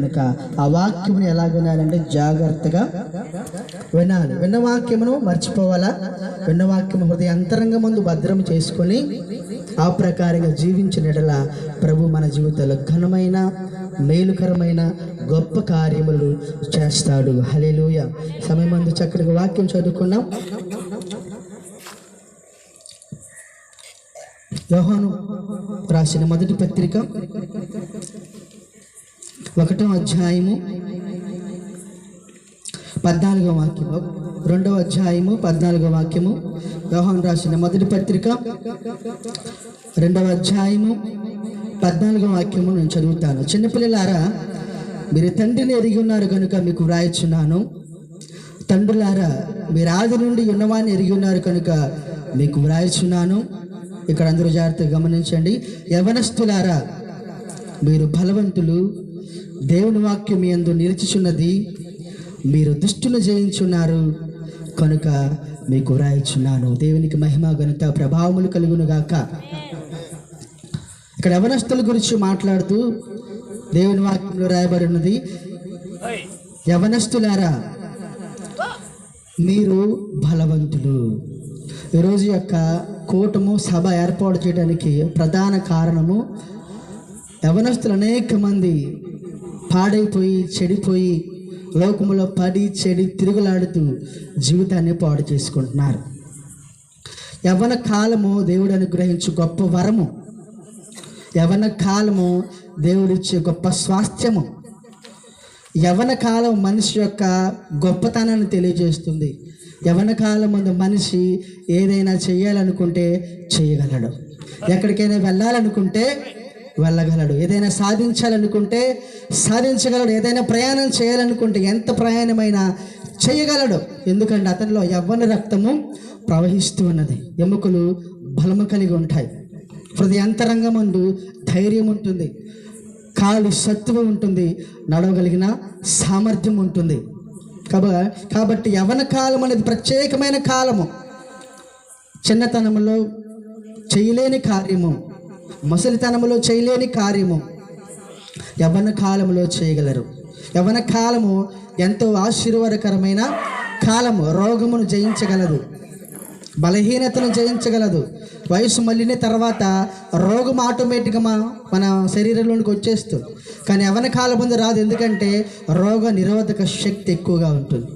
కనుక ఆ వాక్యమును ఎలా వినాలంటే జాగ్రత్తగా వినాలి. విన్న వాక్యమును మర్చిపోవాలా? విన్న వాక్యము హృదయ అంతరంగ ముందు భద్రం చేసుకొని ఆ ప్రకారంగా జీవించినట్ల ప్రభు మన జీవితంలో ఘనమైన మేలుకరమైన గొప్ప కార్యములు చేస్తాడు. హలేలుయ సమయం మందు చక్కటిగా వాక్యం చదువుకున్నాం యోహాను రాసిన మొదటి పత్రిక ఒకటో అధ్యాయము పద్నాలుగో వాక్యము రెండవ అధ్యాయము పద్నాలుగో వాక్యము యోహాన్ రాసిన మొదటి పత్రిక రెండవ అధ్యాయము పద్నాలుగో వాక్యము నేను చదువుతాను. చిన్నపిల్లలారా మీరు తండ్రిని ఎరిగి ఉన్నారు కనుక మీకు వ్రాయచున్నాను తండ్రులారా మీరు ఆది నుండి ఉన్నవాన్ని ఎరిగి ఉన్నారు కనుక మీకు వ్రాయచున్నాను ఇక్కడ అందరూ జాగ్రత్తగా గమనించండి. యవనస్తులారా మీరు బలవంతులు దేవుని వాక్యం మీ అందు నిలిచిచున్నది మీరు దుష్టును జయించున్నారు కనుక మీకు రాయిచున్నాను దేవునికి మహిమ ఘనత ప్రభావములు కలుగును గాక. ఇక్కడ యవనస్తుల గురించి మాట్లాడుతూ దేవుని వాక్యంలో రాయబడి ఉన్నది యవనస్తులారా మీరు బలవంతులు. ఈరోజు యొక్క కూటము సభ ఏర్పాటు చేయడానికి ప్రధాన కారణము యవనస్తులు అనేక మంది పాడైపోయి చెడిపోయి లోకములో పడి చెడి తిరుగులాడుతూ జీవితాన్ని పాడు చేసుకుంటున్నారు. యవన కాలము దేవుడు అనుగ్రహించు గొప్ప వరము. యవన కాలము దేవుడిచ్చే గొప్ప స్వాస్థ్యము. యవన కాలం మనిషి యొక్క గొప్పతనాన్ని తెలియజేస్తుంది. యవన కాలం ముందు మనిషి ఏదైనా చేయాలనుకుంటే చేయగలడు. ఎక్కడికైనా వెళ్ళాలనుకుంటే వెళ్ళగలడు. ఏదైనా సాధించాలనుకుంటే సాధించగలడు. ఏదైనా ప్రయాణం చేయాలనుకుంటే ఎంత ప్రయాణమైనా చేయగలడు. ఎందుకంటే అతనిలో యవ్వన రక్తము ప్రవహిస్తూ ఉన్నది. ఎముకలు బలము కలిగి ఉంటాయి. హృదయ అంతరంగమందు ధైర్యం ఉంటుంది. కాలు సత్తువ ఉంటుంది. నడవగలిగిన సామర్థ్యం ఉంటుంది. కాబ కాబట్టి యవన కాలం అనేది ప్రత్యేకమైన కాలము. చిన్నతనంలో చేయలేని కార్యము. ముసలితనములో చేయలేని కార్యము. యవన కాలంలో చేయగలరు. యవన కాలము ఎంతో ఆశీర్వాదకరమైన కాలము. రోగమును జయించగలదు. బలహీనతను జయించగలదు. వయసు మళ్ళిన తర్వాత రోగం ఆటోమేటిక్గా మన మన శరీరంలోనికి వచ్చేస్తుంది. కానీ యవన కాలం ముందు రాదు. ఎందుకంటే రోగ నిరోధక శక్తి ఎక్కువగా ఉంటుంది.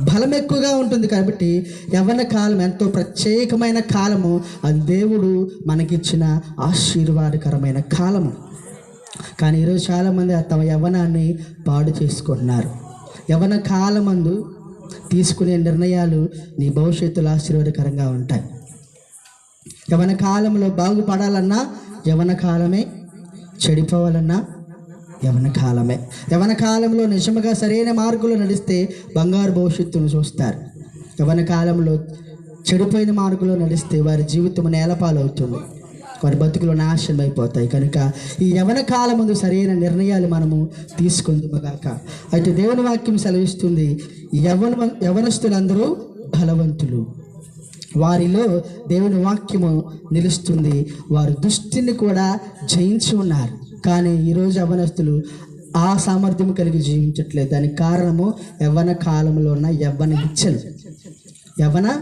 బలం ఎక్కువగా ఉంటుంది కాబట్టి యవన కాలం ఎంతో ప్రత్యేకమైన కాలము. అది దేవుడు మనకిచ్చిన ఆశీర్వాదకరమైన కాలము. కానీ ఈరోజు చాలామంది తమ యవ్వనాన్ని పాడు చేసుకుంటున్నారు. యవన కాలమందు తీసుకునే నిర్ణయాలు నీ భవిష్యత్తులో ఆశీర్వాదకరంగా ఉంటాయి. యవన కాలంలో బాగుపడాలన్నా యవన కాలమే చెడిపోవాలన్నా యవన కాలమే యవన కాలంలో నిజముగా సరైన మార్గంలో నడిస్తే బంగారు భవిష్యత్తును చూస్తారు. యవన కాలంలో చెడిపోయిన మార్గంలో నడిస్తే వారి జీవితం నేలపాలవుతుంది. వారి బతుకులు నాశనం అయిపోతాయి కనుక ఈ యవన కాలం ముందు సరైన నిర్ణయాలు మనము తీసుకుందాక అయితే దేవుని వాక్యం సెలవిస్తుంది యవన యవనస్తులందరూ బలవంతులు. వారిలో దేవుని వాక్యము నిలుస్తుంది. వారు దుష్టిని కూడా జయించి ఉన్నారు. కానీ ఈరోజు యవనస్తులు ఆ సామర్థ్యం కలిగి జీవించట్లేదు. దానికి కారణము యవ్వన కాలంలో ఉన్న యవ్వన ఇచ్చలు. యవ్వన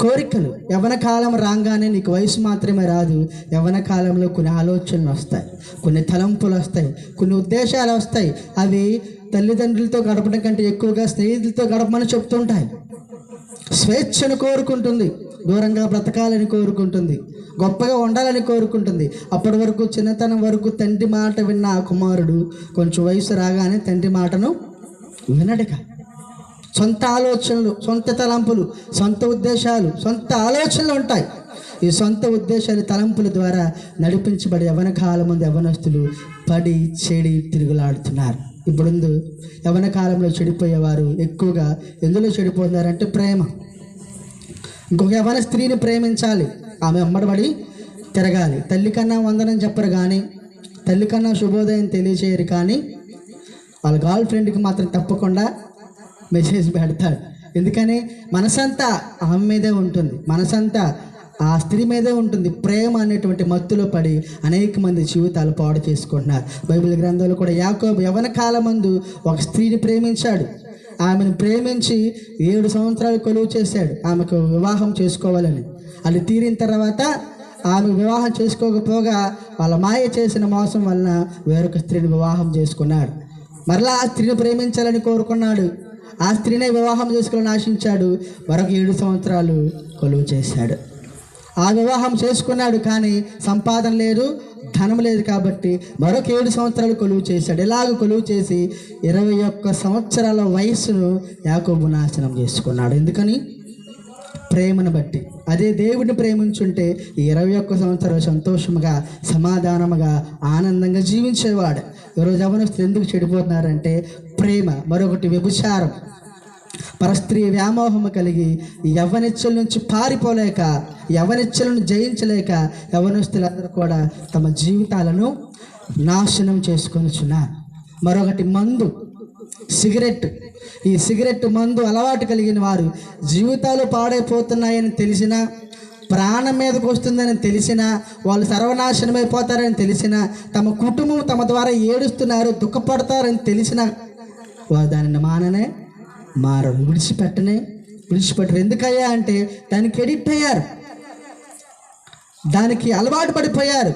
కోరికలు. యవ్వన కాలం రాగానే నీకు వయసు మాత్రమే రాదు. యవ్వన కాలంలో కొన్ని ఆలోచనలు వస్తాయి. కొన్ని తలంపులు వస్తాయి. కొన్ని ఉద్దేశాలు వస్తాయి. అవి తల్లిదండ్రులతో గడపడం కంటే ఎక్కువగా స్నేహితులతో గడపమని చెప్తుంటాయి. స్వేచ్ఛను కోరుకుంటుంది. దూరంగా బ్రతకాలని కోరుకుంటుంది. గొప్పగా ఉండాలని కోరుకుంటుంది. అప్పటి వరకు చిన్నతనం వరకు తండ్రి మాట విన్న ఆ కుమారుడు కొంచెం వయసు రాగానే తండ్రి మాటను వినడక సొంత ఆలోచనలు సొంత తలంపులు సొంత ఉద్దేశాలు సొంత ఆలోచనలు ఉంటాయి. ఈ సొంత ఉద్దేశాలు తలంపుల ద్వారా నడిపించబడి యవన కాలం ముందు యవనస్తులు పడి చెడి తిరుగులాడుతున్నారు. ఇప్పుడు యవన కాలంలో చెడిపోయేవారు ఎక్కువగా ఎందులో చెడిపోతున్నారంటే ప్రేమ. ఇంకొక ఎవరైనా స్త్రీని ప్రేమించాలి? ఆమె అమ్మడబడి తిరగాలి. తల్లి కన్నా వందనం చెప్పరు కానీ తల్లి కన్నా శుభోదయం తెలియచేయరు కానీ వాళ్ళ గర్ల్ ఫ్రెండ్కి మాత్రం తప్పకుండా మెసేజ్ పెడతాడు. ఎందుకని? మనసంతా ఆమె మీదే ఉంటుంది. మనసంతా ఆ స్త్రీ మీదే ఉంటుంది. ప్రేమ అనేటువంటి మత్తులో పడి అనేక మంది జీవితాలు పాడు చేసుకుంటున్నారు. బైబిల్ గ్రంథంలో కూడా యాకోబు యవన కాలమందు ఒక స్త్రీని ప్రేమించాడు. ఆమెను ప్రేమించి ఏడు సంవత్సరాలు కొలువు చేశాడు. ఆమెకు వివాహం చేసుకోవాలని. అది తీరిన తర్వాత ఆమె వివాహం చేసుకోకపోగా వాళ్ళ మాయ చేసిన మోసం వలన వేరొక స్త్రీని వివాహం చేసుకున్నాడు. మరలా ఆ స్త్రీని ప్రేమించాలని కోరుకున్నాడు. ఆ స్త్రీనే వివాహం చేసుకోవాలని ఆశించాడు. మరొక ఏడు సంవత్సరాలు కొలువు చేశాడు. ఆ వివాహం చేసుకున్నాడు కానీ సంపాదన లేదు ధనం లేదు కాబట్టి మరొక ఏడు సంవత్సరాలు కొలువు చేశాడు. ఇలాగ కొలువు చేసి ఇరవై ఒక్క సంవత్సరాల వయస్సును యాకోబు నాశనం చేసుకున్నాడు. ఎందుకని? ప్రేమను బట్టి. అదే దేవుడిని ప్రేమించుంటే ఈ ఇరవై ఒక్క సంవత్సరాలు సంతోషముగా సమాధానముగా ఆనందంగా జీవించేవాడు. ఈరోజు ఎవరు ఎందుకు చెడిపోతున్నారంటే ప్రేమ మరొకటి వ్యభిచారం. పరస్త్రీ వ్యామోహము కలిగి ఈ యవనిచ్చల నుంచి పారిపోలేక యవనిచ్చలను జయించలేక యవనస్తులందరూ కూడా తమ జీవితాలను నాశనం చేసుకొనిచున్నారు మరొకటి మందు సిగరెట్. ఈ సిగరెట్ మందు అలవాటు కలిగిన వారు జీవితాలు పాడైపోతున్నాయని తెలిసినా ప్రాణం మీదకు వస్తుందని తెలిసినా వాళ్ళు సర్వనాశనమైపోతారని తెలిసినా తమ కుటుంబం తమ ద్వారా ఏడుస్తున్నారు దుఃఖపడతారని తెలిసినా వారు దానిని మాననే మారడు. విడిచిపెట్టనే విడిచిపెట్టరు. ఎందుకయ్యా అంటే దానికి ఎడిక్ట్ అయ్యారు. దానికి అలవాటు పడిపోయారు.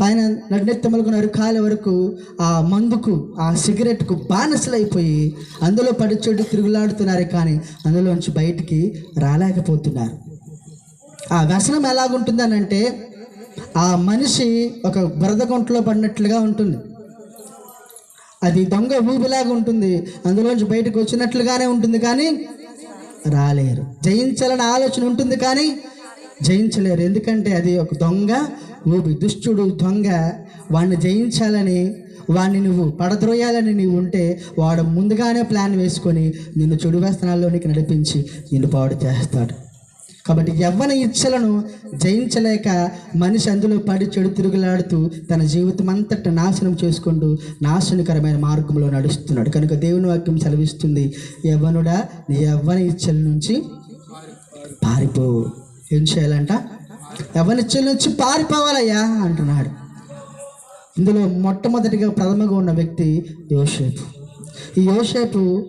పైన నడినెత్తమలుకున్నారు నరుకాల వరకు ఆ మందుకు ఆ సిగరెట్కు బానిసలైపోయి అందులో పడి చెడు తిరుగులాడుతున్నారు. కానీ అందులోంచి బయటికి రాలేకపోతున్నారు. ఆ వ్యసనం ఎలాగుంటుందనంటే ఆ మనిషి ఒక బురద గుంటలో పడినట్లుగా ఉంటుంది. అది దొంగ ఊపిలాగా ఉంటుంది. అందులోంచి బయటకు వచ్చినట్లుగానే ఉంటుంది కానీ రాలేరు. జయించాలని ఆలోచన ఉంటుంది కానీ జయించలేరు. ఎందుకంటే అది ఒక దొంగ ఊపి దుష్టుడు దొంగ. వాడిని జయించాలని వాడిని నువ్వు పడద్రోయాలని నీవు ఉంటే వాడు ముందుగానే ప్లాన్ వేసుకొని నిన్ను చెడు వ్యసనాల్లోనికి నడిపించి నిన్ను పాడు చేస్తాడు. కాబట్టి యవ్వన ఇచ్చలను జయించలేక మనిషి అందులో పడి చెడు తిరుగులాడుతూ తన జీవితం అంతటా నాశనం చేసుకుంటూ నాశనకరమైన మార్గంలో నడుస్తున్నాడు. కనుక దేవుని వాక్యం చదివిస్తుంది యవ్వనుడా నీ యవ్వన ఇచ్చల నుంచి పారిపో. ఏం చేయాలంట? యవ్వన ఇచ్చల నుంచి పారిపోవాలయ్యా అంటున్నాడు. ఇందులో మొట్టమొదటిగా ప్రథమగా ఉన్న వ్యక్తి యోషేపు ఈ యోషేపు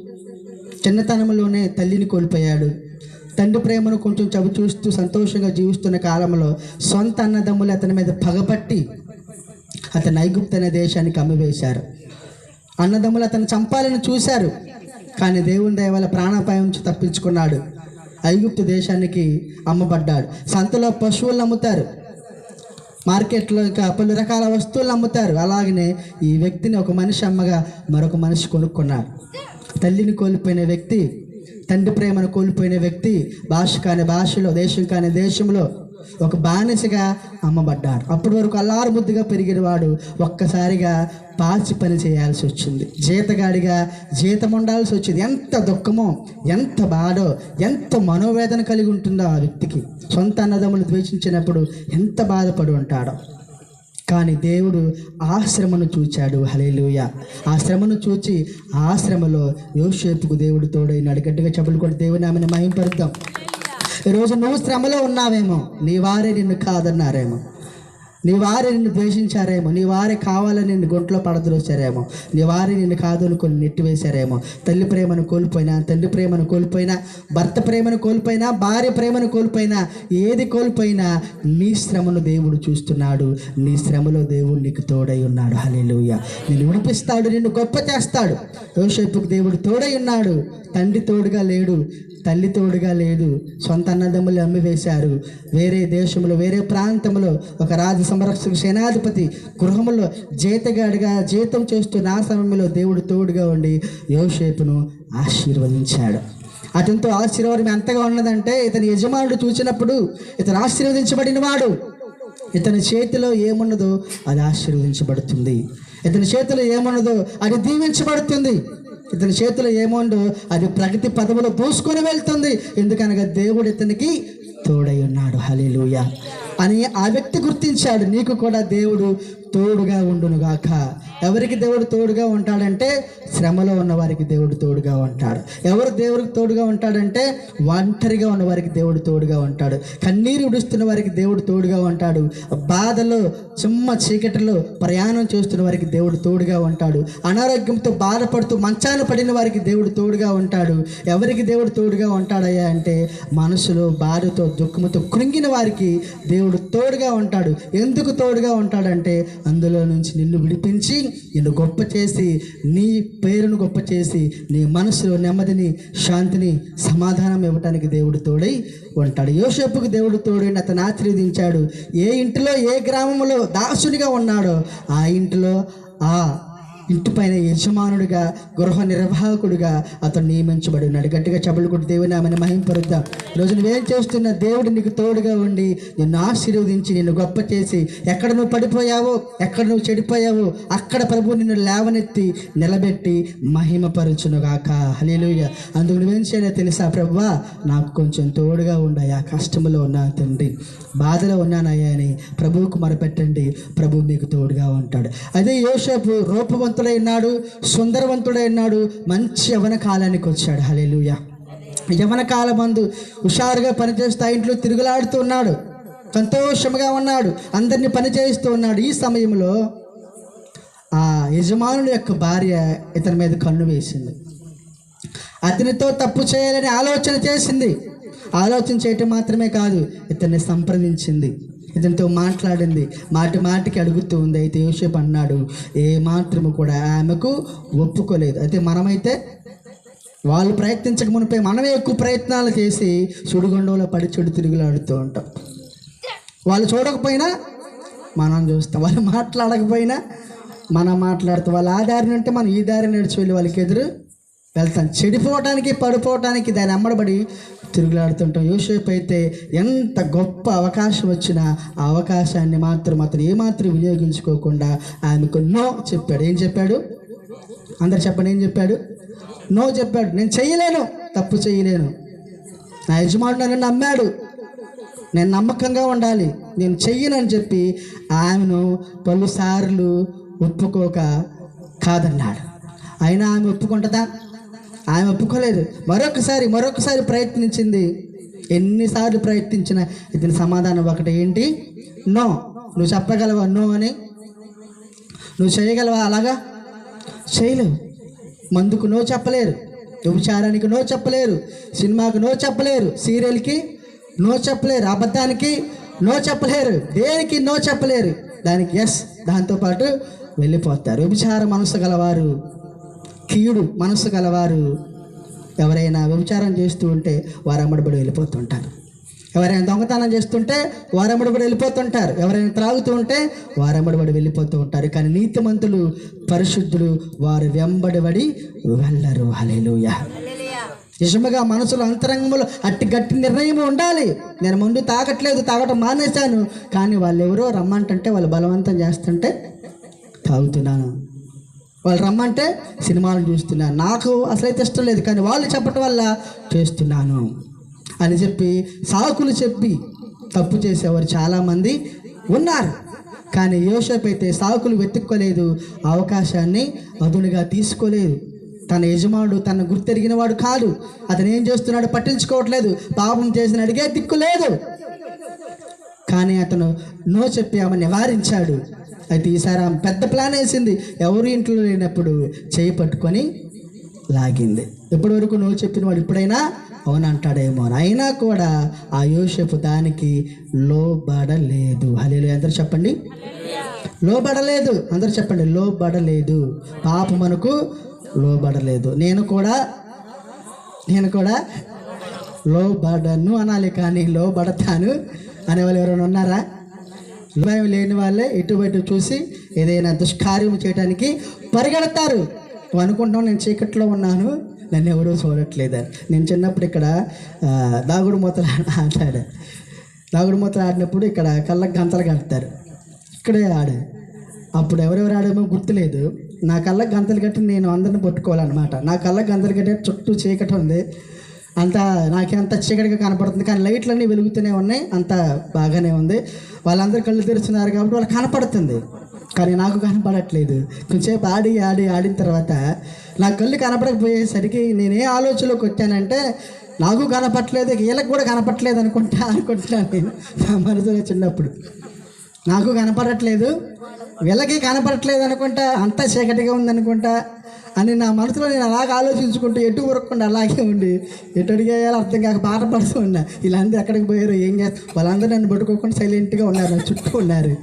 చిన్నతనంలోనే తల్లిని కోల్పోయాడు. తండ్రి ప్రేమను కొంచెం చవి చూస్తూ సంతోషంగా జీవిస్తున్న కాలంలో సొంత అన్నదమ్ములు అతని మీద పగపట్టి అతను ఐగుప్తు అనే దేశానికి అమ్మివేశారు. అన్నదమ్ములు అతను చంపాలని చూశారు కానీ దేవుని దయ వల్ల ప్రాణాపాయం నుంచి తప్పించుకున్నాడు. ఐగుప్తు దేశానికి అమ్మబడ్డాడు. సంతలో పశువులు అమ్ముతారు మార్కెట్లో ఇంకా పలు రకాల వస్తువులు అమ్ముతారు అలాగనే ఈ వ్యక్తిని ఒక మనిషి అమ్మగా మరొక మనిషి కొనుక్కున్నాడు తల్లిని కోల్పోయిన వ్యక్తి తండ్రి ప్రేమను కోల్పోయిన వ్యక్తి భాష కాని భాషలో దేశం కాని దేశంలో ఒక బానిసగా అమ్మబడ్డాడు. అప్పటి వరకు అల్లారు ముద్దుగా పెరిగిన వాడు ఒక్కసారిగా పాచి పని చేయాల్సి వచ్చింది. జీతగాడిగా జీతం ఉండాల్సి వచ్చింది. ఎంత దుఃఖమో ఎంత బాధో ఎంత మనోవేదన కలిగి ఉంటుందో ఆ వ్యక్తికి. సొంత అన్నదమ్ములు ద్వేషించినప్పుడు ఎంత బాధపడి ఉంటాడో. కానీ దేవుడు ఆ శ్రమను చూచాడు. హలేలుయ ఆ శ్రమను చూచి ఆ శ్రమలో యోసేపుకు దేవుడు తోడైనాడు. గట్టిగా చెప్పులు దేవుని ఆమెను మహింపరుద్దాం. ఈరోజు నువ్వు శ్రమలో ఉన్నావేమో. నీ వారే నిన్ను కాదన్నారేమో. నీ వారే నిన్ను ద్వేషించారేమో నీ వారే కావాలని నిన్ను గుంట్లో పడద్రోచారేమో నీ వారే నిన్ను కాదు నెట్టివేశారేమో తల్లి ప్రేమను కోల్పోయినా తండ్రి ప్రేమను కోల్పోయినా భర్త ప్రేమను కోల్పోయినా భార్య ప్రేమను కోల్పోయినా ఏది కోల్పోయినా నీ శ్రమను దేవుడు చూస్తున్నాడు నీ శ్రమలో దేవుడు నీకు తోడై ఉన్నాడు. హలేలుయ నిన్ను విడిపిస్తాడు నిన్ను గొప్ప చేస్తాడు. యోసేపుకు దేవుడు తోడై ఉన్నాడు తండ్రి తోడుగా లేడు తల్లి తోడుగా లేదు సొంత అన్నదమ్ములు అమ్మివేశారు. వేరే దేశంలో వేరే ప్రాంతంలో ఒక రాజు సంరక్షక సేనాధిపతి గృహంలో జీతగాడిగా జీతం చేస్తున్న ఆ సమయంలో దేవుడు తోడుగా ఉండి యోసేపును ఆశీర్వదించాడు. అతనితో ఆశీర్వాదం ఎంతగా ఉన్నదంటే ఇతని యజమానుడు చూసినప్పుడు ఇతను ఆశీర్వదించబడిన వాడు ఇతని చేతిలో ఏమున్నదో అది ఆశీర్వదించబడుతుంది. ఇతని చేతిలో ఏమున్నదో అది దీవించబడుతుంది. ఇతని చేతిలో ఏముండు అది ప్రగతి పదవులు దూసుకొని వెళ్తుంది. ఎందుకనగా దేవుడు ఇతనికి తోడై ఉన్నాడు. హలేలుయ అని ఆ వ్యక్తి గుర్తించాడు. నీకు కూడా దేవుడు తోడుగా ఉండునుగాక ఎవరికి దేవుడు తోడుగా ఉంటాడంటే శ్రమలో ఉన్న వారికి దేవుడు తోడుగా ఉంటాడు. ఎవరు దేవుడికి తోడుగా ఉంటాడంటే ఒంటరిగా ఉన్న వారికి దేవుడు తోడుగా ఉంటాడు. కన్నీరు విడుస్తున్న వారికి దేవుడు తోడుగా ఉంటాడు. బాధలో చిమ్మ చీకటిలో ప్రయాణం చేస్తున్న వారికి దేవుడు తోడుగా ఉంటాడు. అనారోగ్యంతో బాధపడుతూ మంచాన పడిన వారికి దేవుడు తోడుగా ఉంటాడు. ఎవరికి దేవుడు తోడుగా ఉంటాడయ్యా అంటే మనసులో బాధతో దుఃఖంతో కృంగిన వారికి దేవుడు తోడుగా ఉంటాడు. ఎందుకు తోడుగా ఉంటాడంటే అందులో నుంచి నిన్ను విడిపించి నిన్ను గొప్ప చేసి నీ పేరును గొప్ప చేసి నీ మనసులో నెమ్మదిని శాంతిని సమాధానం ఇవ్వటానికి దేవుడు తోడై ఉంటాడు. యోసేపుకు దేవుడు తోడైన అతను ఆశీర్వదించాడు. ఏ ఇంటిలో ఏ గ్రామంలో దాసునిగా ఉన్నాడో ఆ ఇంటిలో ఆ ఇంటి పైన యజమానుడిగా గృహ నిర్వాహకుడిగా అతను నియమించబడి ఉన్నాడు గట్టిగా చెబులు కొట్టి దేవుని ఆమెను మహింపరుద్దాం. ఈరోజు నువ్వేం చేస్తున్న దేవుడు నీకు తోడుగా ఉండి నిన్ను ఆశీర్వదించి నిన్ను గొప్ప చేసి ఎక్కడ నువ్వు పడిపోయావో ఎక్కడ నువ్వు చెడిపోయావో అక్కడ ప్రభు నిన్ను లేవనెత్తి నిలబెట్టి మహిమపరచునుగాక. హలేలుయ అందుకు నువ్వేం చేయాలో తెలుసా ప్రభువా నాకు కొంచెం తోడుగా ఉండయా కష్టంలో ఉన్నా తండ్రి. బాధలో ఉన్నానయ్యా అని ప్రభువుకు మొరపెట్టండి. ప్రభు మీకు తోడుగా ఉంటాడు. అదే యోసేపు రూపవంతుడై ఉన్నాడు సుందరవంతుడై ఉన్నాడు మంచి యవన కాలానికి వచ్చాడు. హలేలుయ యవన కాలమందు హుషారుగా పనిచేస్తూ ఇంట్లో తిరుగులాడుతూ ఉన్నాడు. సంతోషంగా ఉన్నాడు. అందరినీ పనిచేస్తూ ఉన్నాడు. ఈ సమయంలో ఆ యజమానుడి యొక్క భార్య ఇతని మీద కన్ను వేసింది. అతనితో తప్పు చేయాలని ఆలోచన చేసింది. ఆలోచన చేయటం మాత్రమే కాదు ఇతన్ని సంప్రదించింది. ఇతనితో మాట్లాడింది. మాటి మాటికి అడుగుతూ ఉంది. అయితే యోసేపు అన్నాడు ఏ మాత్రము కూడా ఆమెకు ఒప్పుకోలేదు. అయితే మనమైతే వాళ్ళు ప్రయత్నించక మునిపై మనమే ఎక్కువ ప్రయత్నాలు చేసి సుడిగుండంలో పడి చెడు తిరుగులాడుతూ ఉంటాం. వాళ్ళు చూడకపోయినా మనం చూస్తాం. వాళ్ళు మాట్లాడకపోయినా మనం మాట్లాడుతాం. వాళ్ళు ఆ దారిని ఉంటే మనం ఈ దారి నడిచి వెళ్ళి వాళ్ళకి ఎదురు వెళ్తాను. చెడిపోవటానికి పడిపోవటానికి దాని అమ్మడబడి తిరుగులాడుతుంటాం. యోసేపు అయితే ఎంత గొప్ప అవకాశం వచ్చినా ఆ అవకాశాన్ని మాత్రం అతను ఏమాత్రం వినియోగించుకోకుండా ఆమెకు నో చెప్పాడు. ఏం చెప్పాడు? అందరు చెప్పండి ఏం చెప్పాడు? నో చెప్పాడు. నేను చెయ్యలేను తప్పు చేయలేను. నా యజమానుడు నన్ను నమ్మాడు. నేను నమ్మకంగా ఉండాలి. నేను చెయ్యనని చెప్పి ఆమెను పలుసార్లు ఒప్పుకోక కాదన్నాడు. అయినా ఆమె ఒప్పుకుంటుందా? ఆమె ఒప్పుకోలేదు. మరొకసారి మరొకసారి ప్రయత్నించింది. ఎన్నిసార్లు ప్రయత్నించినా ఇతని సమాధానం ఒకటి ఏంటి? నో. నువ్వు చెప్పగలవా నో అని? నువ్వు చేయగలవా అలాగా? చేయలేవు మందుకు నో చెప్పలేరు. వ్యభిచారానికి నో చెప్పలేరు. సినిమాకు నో చెప్పలేరు. సీరియల్కి నో చెప్పలేరు. అబద్ధానికి నో చెప్పలేరు. దేనికి నో చెప్పలేరు? దానికి ఎస్ దాంతోపాటు వెళ్ళిపోతారు. వ్యభిచార మనసు గలవారు. కీడు మనసు గలవారు ఎవరైనా వ్యభిచారం చేస్తూ ఉంటే వారు అమ్మడిబడి వెళ్ళిపోతుంటారు. ఎవరైనా దొంగతనం చేస్తుంటే వారమ్మడిబడి వెళ్ళిపోతుంటారు. ఎవరైనా త్రాగుతూ ఉంటే వారమ్మడిబడి వెళ్ళిపోతూ ఉంటారు. కానీ నీతిమంతులు పరిశుద్ధులు వారు వెంబడిబడి వెళ్ళరు. హలేలుయ నిజముగా మనసులో అంతరంగంలో అట్టి గట్టి నిర్ణయం ఉండాలి. నేను ముందు తాగట్లేదు తాగటం మానేశాను. కానీ వాళ్ళు ఎవరో రమ్మంటుంటే వాళ్ళు బలవంతం చేస్తుంటే తాగుతున్నాను. వాళ్ళు రమ్మంటే సినిమాలు చూస్తున్నాను నాకు అసలైతే ఇష్టం లేదు కానీ వాళ్ళు చెప్పటం వల్ల చేస్తున్నాను. అని చెప్పి సాకులు చెప్పి తప్పు చేసేవారు చాలామంది ఉన్నారు. కానీ యోసేపు అయితే సాకులు వెతుక్కోలేదు అవకాశాన్ని అదునుగా తీసుకోలేదు. తన యజమానుడు తన గుర్తెరిగిన వాడు కాదు. అతను ఏం చేస్తున్నాడు పట్టించుకోవట్లేదు. పాపం చేసిన అడిగే దిక్కు లేదు. కానీ అతను నో చెప్పి ఆమె నివారించాడు. అయితే ఈసారి ఆమె పెద్ద ప్లాన్ వేసింది. ఎవరు ఇంట్లో లేనప్పుడు చేయి పట్టుకొని లాగింది. ఇప్పటి వరకు నువ్వు చెప్పిన వాడు ఇప్పుడైనా అవునంటాడేమో అని. అయినా కూడా ఆ యోసేపు దానికి లోబడలేదు. హలేలు అందరూ చెప్పండి. లోబడలేదు. అందరూ చెప్పండి. లోబడలేదు. పాప మనకు లోబడలేదు. నేను కూడా నేను కూడా లోబడను అనాలి కానీ లోబడతాను అనేవాళ్ళు ఎవరైనా ఉన్నారా? భయం లేని వాళ్ళే ఇటు చూసి ఏదైనా దుష్కార్యం చేయడానికి పరిగెడతారు. అనుకుంటాం నేను చీకట్లో ఉన్నాను. నన్ను ఎవరూ చూడట్లేదని నేను చిన్నప్పుడు ఇక్కడ దాగుడు మూతలు ఆడాడు. దాగుడు మూతలు ఆడినప్పుడు ఇక్కడ కళ్ళకు గంతలు కడతారు. ఇక్కడే ఆడే. అప్పుడు ఎవరెవరు ఆడామో గుర్తులేదు. నా కళ్ళకు గంతలు కట్టి నేను అందరిని పట్టుకోవాలన్నమాట. నా కళ్ళకు గంతలు కట్టే చుట్టూ చీకటి ఉంది. అంత నాకేంత చీకటిగా కనపడుతుంది కానీ లైట్లన్నీ వెలుగుతూనే ఉన్నాయి. అంత బాగానే ఉంది. వాళ్ళందరూ కళ్ళు తెరుస్తున్నారు కాబట్టి వాళ్ళు కనపడుతుంది. కానీ నాకు కనపడట్లేదు. కొంచెంసేపు ఆడి ఆడి ఆడిన తర్వాత నా కళ్ళు కనపడకపోయేసరికి నేనే ఆలోచనలోకి వచ్చానంటే నాకు కనపట్లేదు వీళ్ళకి కూడా కనపట్లేదు అనుకుంటా అనుకుంటున్నాను నేను నా మనసులో చిన్నప్పుడు. నాకు కనపడట్లేదు వీళ్ళకి కనపడట్లేదు అనుకుంటా అంత చీకటిగా ఉందనుకుంటా అని నా మనసులో నేను అలాగే ఆలోచించుకుంటూ ఎటు ఉరక్కుండా అలాగే ఉండి ఎటు అడిగేయాలో అర్థం కాక బాధపడుతూ పడుతూ ఉన్నా వీళ్ళందరూ ఎక్కడికి పోయారు ఏం చేస్తారు వాళ్ళందరూ నన్ను పట్టుకోకుండా సైలెంట్గా ఉన్నారు నా చుట్టూ ఉన్నారు.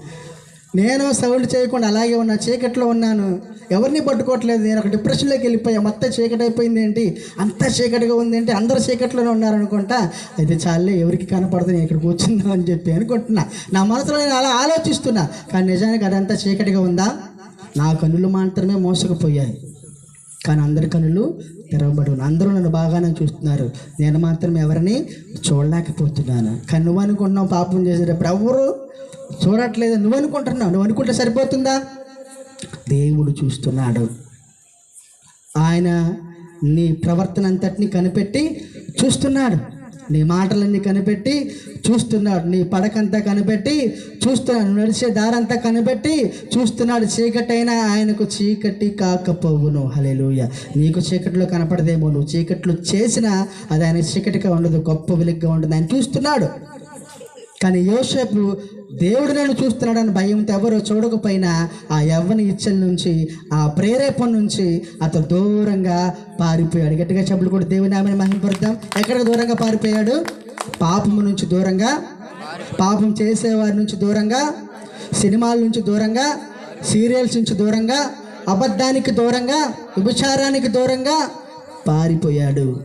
నేను సౌండ్ చేయకుండా అలాగే ఉన్నా చీకట్లో ఉన్నాను. ఎవరిని పట్టుకోవట్లేదు. నేను ఒక డిప్రెషన్లోకి వెళ్ళిపోయా. మొత్తం చీకటి అయిపోయింది ఏంటి? అంత చీకటిగా ఉంది ఏంటి? అందరూ చీకట్లోనే ఉన్నారనుకుంటా అయితే చాలే ఎవరికి కనపడదు నేను ఇక్కడ కూర్చుందాం అని చెప్పి అనుకుంటున్నా. నా మనసులో నేను అలా ఆలోచిస్తున్నా కానీ నిజానికి అదంతా చీకటిగా ఉందా? నా కన్నులు మాత్రమే మోసకపోయాయి. కానీ అందరి కనులు తెరవబడి అందరూ నన్ను బాగానే చూస్తున్నారు. నేను మాత్రం ఎవరిని చూడలేకపోతున్నాను. కానీ నువ్వు అనుకుంటున్నావు పాపం చేసేటప్పుడు ఎవరు చూడట్లేదు. నువ్వు అనుకుంటున్నావు. నువ్వు అనుకుంటే సరిపోతుందా? దేవుడు చూస్తున్నాడు. ఆయన నీ ప్రవర్తన అంతటిని కనిపెట్టి చూస్తున్నాడు. నీ మాటలన్నీ కనిపెట్టి చూస్తున్నాడు. నీ పడకంతా కనిపెట్టి చూస్తున్నాడు. నడిచే దారంతా కనిపెట్టి చూస్తున్నాడు. చీకటైనా ఆయనకు చీకటి కాకపోవును. హలేలుయ నీకు చీకటిలో కనపడదేమో. నువ్వు చీకట్లు చేసినా అది ఆయన చీకటిగా ఉండదు. గొప్ప వెలుగుగా ఉండదు. ఆయన చూస్తున్నాడు. కానీ యోసేపు దేవుడు నన్ను చూస్తున్నాడని భయంతో ఎవరు చూడకపోయినా ఆ యవ్వని ఇచ్చల నుంచి ఆ ప్రేరేపణ నుంచి అతను దూరంగా పారిపోయాడు. గట్టిగా చెప్పులు కూడా దేవుని ఆమెను మహింపడతాం ఎక్కడ దూరంగా పారిపోయాడు? పాపము నుంచి దూరంగా పాపం చేసేవారి నుంచి దూరంగా సినిమాల నుంచి దూరంగా సీరియల్స్ నుంచి దూరంగా అబద్ధానికి దూరంగా విభచారానికి దూరంగా పారిపోయాడు.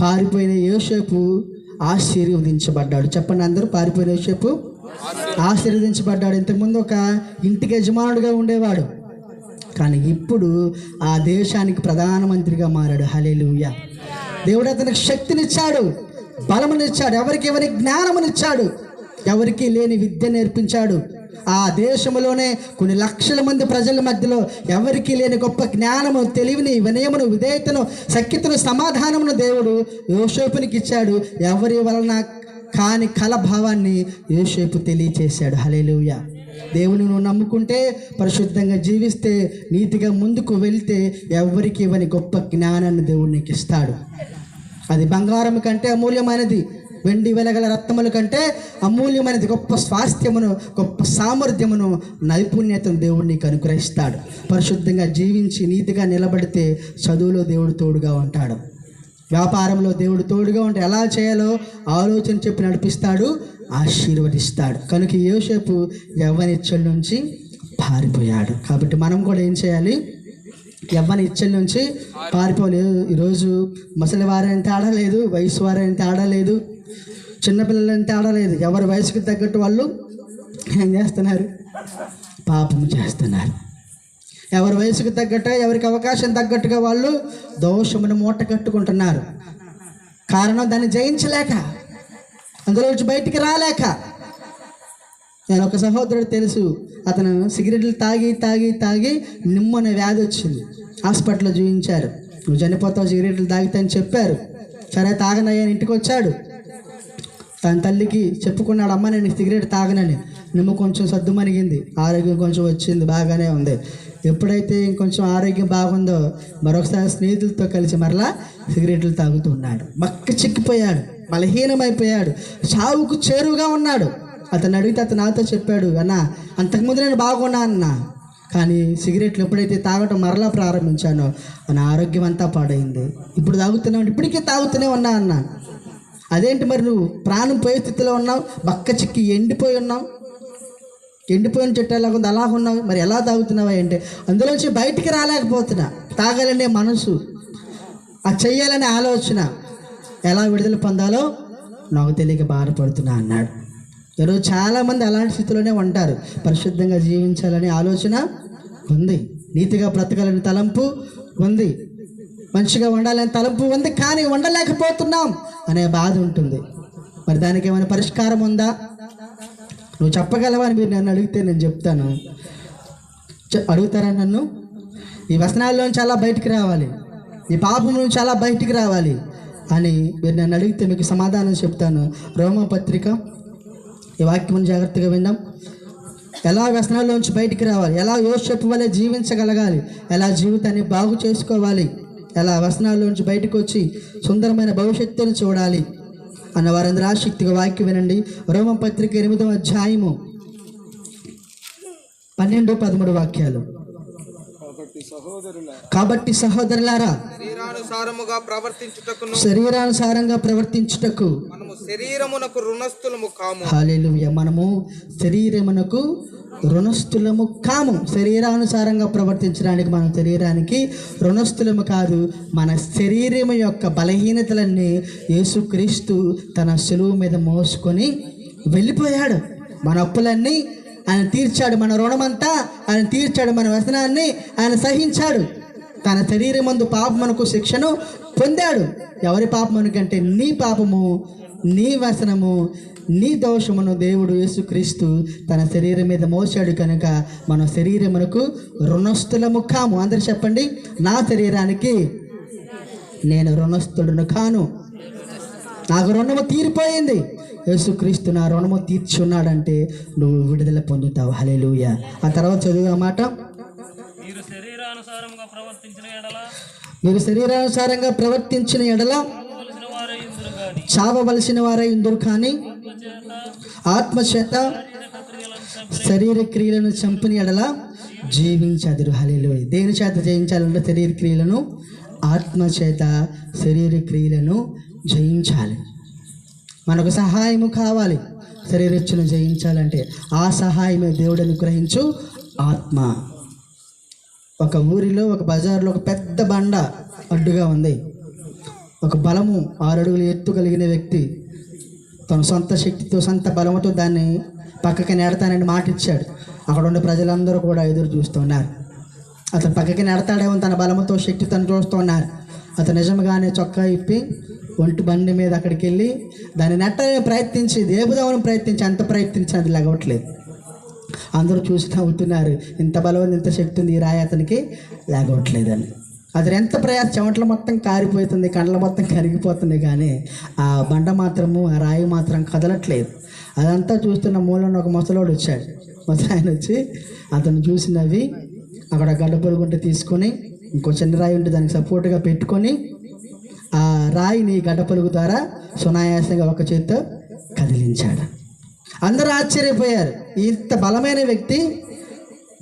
పారిపోయిన యోసేపు ఆశీర్వదించబడ్డాడు చెప్పండి అందరూ పారిపోయిన యోసేపు ఆశీర్వదించబడ్డాడు. ఇంతకుముందు ఒక ఇంటికి యజమానుడిగా ఉండేవాడు. కానీ ఇప్పుడు ఆ దేశానికి ప్రధానమంత్రిగా మారాడు. హలేలుయ దేవుడు అతనికి శక్తినిచ్చాడు బలమునిచ్చాడు ఎవరికి ఎవరి జ్ఞానమునిచ్చాడు ఎవరికి లేని విద్య నేర్పించాడు. ఆ దేశంలోనే కొన్ని లక్షల మంది ప్రజల మధ్యలో ఎవరికీ లేని గొప్ప జ్ఞానము తెలివిని వినయమును విధేయతను సఖ్యతను సమాధానమును దేవుడు యోషోపునికి ఇచ్చాడు ఎవరి వలన కాని కల భావాన్ని ఏసేపు తెలియచేశాడు. హలేలుయ దేవుని నువ్వు నమ్ముకుంటే పరిశుద్ధంగా జీవిస్తే నీతిగా ముందుకు వెళ్తే ఎవరికి ఇవ్వని గొప్ప జ్ఞానాన్ని దేవుడు నీకు ఇస్తాడు. అది బంగారం కంటే అమూల్యమైనది. వెండి వెలగల రత్నముల కంటే అమూల్యమైనది. గొప్ప స్వాస్థ్యమును గొప్ప సామర్థ్యమును నైపుణ్యతను దేవుడు నీకు అనుగ్రహిస్తాడు. పరిశుద్ధంగా జీవించి నీతిగా నిలబడితే చదువులో దేవుడు తోడుగా ఉంటాడు. వ్యాపారంలో దేవుడు తోడుగా ఉంటే ఎలా చేయాలో ఆలోచన చెప్పి నడిపిస్తాడు ఆశీర్వదిస్తాడు. కనుక యోసేపు యవ్వని ఇచ్చల నుంచి పారిపోయాడు. కాబట్టి మనం కూడా ఏం చేయాలి? యవ్వని ఇచ్చల నుంచి పారిపోలేదు ఈరోజు ముసలి వారైన తేడా లేదు వయసు వారైన తేడా లేదు చిన్నపిల్లలని తేడా లేదు. ఎవరి వయసుకు తగ్గట్టు వాళ్ళు ఏం చేస్తున్నారు? పాపం చేస్తున్నారు. ఎవరి వయసుకు తగ్గట్టు ఎవరికి అవకాశం తగ్గట్టుగా వాళ్ళు దోషమును మూట కట్టుకుంటున్నారు. కారణం దాన్ని జయించలేక అందులో నుంచి బయటికి రాలేక. నేను ఒక సహోదరుడు తెలుసు అతను సిగరెట్లు తాగి తాగి తాగి నిమ్మనే వ్యాధి వచ్చింది. హాస్పిటల్లో చూపించారు నువ్వు చనిపోతావు సిగరెట్లు తాగితే అని చెప్పారు. సరే తాగనయ్యా ఇంటికి వచ్చాడు. తన తల్లికి చెప్పుకున్నాడు అమ్మ నేను సిగరెట్ తాగనని. నిమ్మ కొంచెం సద్దుమణిగింది. ఆరోగ్యం కొంచెం వచ్చింది బాగానే ఉంది. ఎప్పుడైతే ఇంకొంచెం ఆరోగ్యం బాగుందో మరొకసారి స్నేహితులతో కలిసి మరలా సిగరెట్లు తాగుతూ ఉన్నాడు. మక్క చిక్కిపోయాడు బలహీనమైపోయాడు చావుకు చేరువుగా ఉన్నాడు. అతను అడిగితే అతను నాతో చెప్పాడు అన్న అంతకుముందు నేను బాగున్నా అన్న కానీ సిగరెట్లు ఎప్పుడైతే తాగటం మరలా ప్రారంభించానో నా ఆరోగ్యం అంతా పాడైంది. ఇప్పుడు తాగుతున్నావు ఇప్పటికే తాగుతూనే ఉన్నా అన్న. అదేంటి మరి నువ్వు ప్రాణం పోయే స్థితిలో ఉన్నావు? బక్క చిక్కి ఎండిపోయి ఉన్నావు? ఎండిపోయిన చెట్టు ఉంది అలా ఉన్నావు మరి ఎలా తాగుతున్నావా అంటే అందులోంచి బయటికి రాలేకపోతున్నా. తాగాలనే మనసు. ఆ చెయ్యాలనే ఆలోచన. ఎలా విడుదల పొందాలో నాకు తెలియక బాధపడుతున్నా అన్నాడు. ఈరోజు చాలామంది అలాంటి స్థితిలోనే ఉంటారు. పరిశుద్ధంగా జీవించాలనే ఆలోచన ఉంది. నీతిగా బ్రతకాలని తలంపు ఉంది. మంచిగా ఉండాలని తలంపు ఉంది. కానీ ఉండలేకపోతున్నాం అనే బాధ ఉంటుంది. మరి దానికి ఏమైనా పరిష్కారం ఉందా? నువ్వు చెప్పగలవా అని మీరు నన్ను అడిగితే నేను చెప్తాను. అడుగుతారా నన్ను? ఈ వ్యసనాల్లోంచి అలా బయటికి రావాలి. ఈ పాపం నుంచి అలా బయటికి రావాలి అని మీరు నన్ను అడిగితే మీకు సమాధానం చెప్తాను. రోమపత్రిక ఈ వాక్యం జాగ్రత్తగా విందాం. ఎలా వ్యసనాల్లోంచి బయటికి రావాలి? ఎలా యోసేపు వలె జీవించగలగాలి? ఎలా జీవితాన్ని బాగు చేసుకోవాలి? ఎలా వ్యసనాల్లోంచి బయటకు వచ్చి సుందరమైన భవిష్యత్తును చూడాలి? అన్న వారందరూ ఆసక్తిగా వాక్యం వినండి. రోమం పత్రిక ఎనిమిదవ అధ్యాయము పన్నెండు పదమూడు వాక్యాలు. కాబట్టి సహోదరుల కాబట్టి సహోదరులారా శరీరానుసారముగా ప్రవర్తించుటకును శరీరానుసారంగా ప్రవర్తించుటకు మనము శరీరమునకు రుణస్థులము కాము. మనము శరీరమునకు రుణస్థులము కాము. శరీరానుసారంగా ప్రవర్తించడానికి మన శరీరానికి రుణస్థులము కాదు మన శరీరం యొక్క బలహీనతలన్నీ యేసుక్రీస్తు తన సెలువు మీద మోసుకొని వెళ్ళిపోయాడు. మన అప్పులన్నీ ఆయన తీర్చాడు. మన రుణమంతా ఆయన తీర్చాడు. మన వ్యసనాన్ని ఆయన సహించాడు. తన శరీరం మందు పాపమునకు శిక్షను పొందాడు. ఎవరి పాపమునకంటే నీ పాపము నీ వ్యసనము నీ దోషమును దేవుడు యేసుక్రీస్తు తన శరీరం మీద మోసాడు కనుక మన శరీరమునకు రుణస్థులము కాము. అందరు చెప్పండి నా శరీరానికి నేను రుణస్థుడును కాను. నాకు రుణము తీరిపోయింది. యేసుక్రీస్తు నా రుణము తీర్చున్నాడంటే నువ్వు విడుదల పొందుతావు. హలేలుయ ఆ తర్వాత చదువు మాట. మీరు శరీరానుసారంగా ప్రవర్తించిన ఎడల మీరు శరీరానుసారంగా ప్రవర్తించిన ఎడల కావలసిన వారే ఇందురు గాని చావవలసిన వారై ఇందురు కానీ ఆత్మచేత శరీర క్రియలను చంపని ఎడల జీవించదురు. హలిలో దేని చేత జయించాలంటే శరీర క్రియలను? ఆత్మచేత శరీర క్రియలను జయించాలి. మనకు సహాయము కావాలి. శరీరచ్చును జయించాలంటే ఆ సహాయమే దేవుడు అనుగ్రహించు ఆత్మ. ఒక ఊరిలో ఒక బజార్లో ఒక పెద్ద బండ అడ్డుగా ఉంది. ఒక బలము ఆరు ఎత్తు కలిగిన వ్యక్తి తన సొంత శక్తితో సొంత బలముతో దాన్ని పక్కకి నెడతానని మాట ఇచ్చాడు. అక్కడ ఉన్న ప్రజలందరూ కూడా ఎదురు చూస్తున్నారు అతను పక్కకి నెడతాడేమో తన బలముతో శక్తితో చూస్తున్నారు అతను నిజంగానే చొక్కా ఇప్పి ఒంటి బండి మీద అక్కడికి వెళ్ళి దాన్ని నెట్ట ప్రయత్నించి దేపుదామని ప్రయత్నించి అంత ప్రయత్నించి అది లగవట్లేదు అందరూ చూసి నవ్వుతున్నారు ఇంత బలవంతి ఇంత శక్తి ఉంది ఈ రాయి అతనికి లేగవట్లేదని అతను ఎంత ప్రయాస చెమటలు మొత్తం కారిపోతుంది కండ్ల మొత్తం కరిగిపోతుంది కానీ ఆ బండ మాత్రము ఆ రాయి మాత్రం కదలట్లేదు. అదంతా చూస్తున్న మూలన ఒక ముసలోడు వచ్చాడు. ముసలాయన వచ్చి అతను చూసినవి అక్కడ గడ్డ పొరుగుంటే తీసుకొని ఇంకో చిన్న రాయి ఉంటే దానికి సపోర్ట్గా పెట్టుకొని ఆ రాయిని గడ్డ పొలుగు ద్వారా సునాయాసంగా ఒక చేత్తో కదిలించాడు. అందరూ ఆశ్చర్యపోయారు. ఇంత బలమైన వ్యక్తి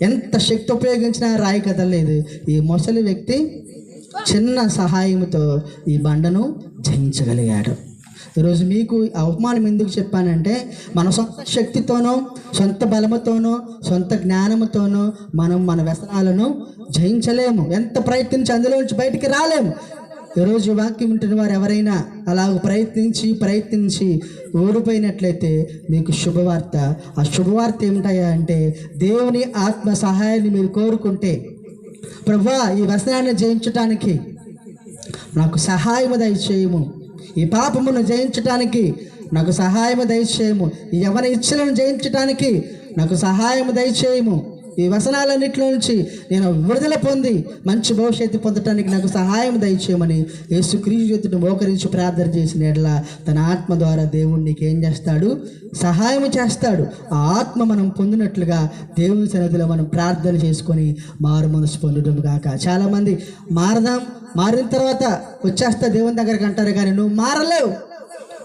ఎంత శక్తి ఉపయోగించినా రాయి కదలలేదు. ఈ ముసలి వ్యక్తి చిన్న సహాయంతో ఈ బండను జయించగలిగాడు. ఈరోజు మీకు అవమానం ఎందుకు చెప్పానంటే మన సొంత శక్తితోనో సొంత బలముతోనో సొంత జ్ఞానముతోనో మనం మన వ్యసనాలను జయించలేము. ఎంత ప్రయత్నించి అందులో నుంచి బయటికి రాలేము. ఈరోజు వాక్యం వింటున్న వారు ఎవరైనా అలాగ ప్రయత్నించి ప్రయత్నించి ఓడిపోయినట్లయితే మీకు శుభవార్త. ఆ శుభవార్త ఏమిటాయా అంటే దేవుని ఆత్మ సహాయాన్ని మీరు కోరుకుంటే ప్రభా ఈ వ్యసనాన్ని జయించటానికి నాకు సహాయము దయచేయము. ఈ పాపమును జయించటానికి నాకు సహాయము దయచేయము. ఈ యవన ఇచ్చలను జయించటానికి నాకు సహాయము దయచేయము. ఈ వ్యసనాలన్నింటిలో నుంచి నేను విడుదల పొంది మంచి భవిష్యత్తు పొందటానికి నాకు సహాయం దయచేయమని యేసు క్రీస్తుని మోకరించి ప్రార్థన చేసిన ఎడల తన ఆత్మ ద్వారా దేవుడు నీకు ఏం చేస్తాడు? సహాయం చేస్తాడు. ఆ ఆత్మ మనం పొందినట్లుగా దేవుని సన్నిధిలో మనం ప్రార్థన చేసుకొని మారు మనసు పొందడం కాక చాలామంది మారదాం మారిన తర్వాత వచ్చేస్తా దేవుని దగ్గరికి అంటారు కానీ నువ్వు మారలేవు.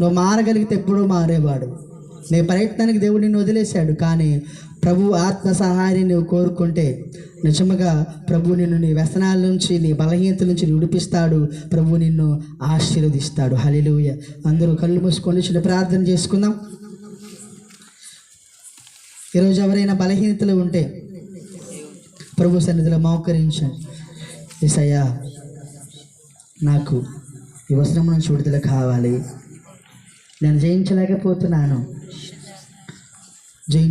నువ్వు మారగలిగితే ఎప్పుడూ మారేవాడు. నీ ప్రయత్నానికి దేవుడు నిన్ను వదిలేశాడు. కానీ ప్రభు ఆత్మ సహాయాన్ని నువ్వు కోరుకుంటే నిజముగా ప్రభు నిన్ను నీ వ్యసనాల నుంచి నీ బలహీనత నుంచి విడిపిస్తాడు. ప్రభు నిన్ను ఆశీర్వదిస్తాడు. హలిలుయ అందరూ కళ్ళు మూసుకొని చిన్న ప్రార్థన చేసుకుందాం. ఈరోజు ఎవరైనా బలహీనతలు ఉంటే ప్రభు సన్నిధిలో మౌకరించండి. ఏసయ్యా నాకు ఈ వస్త్రం నుంచి విడుదల కావాలి. నేను జయించలేకపోతున్నాను.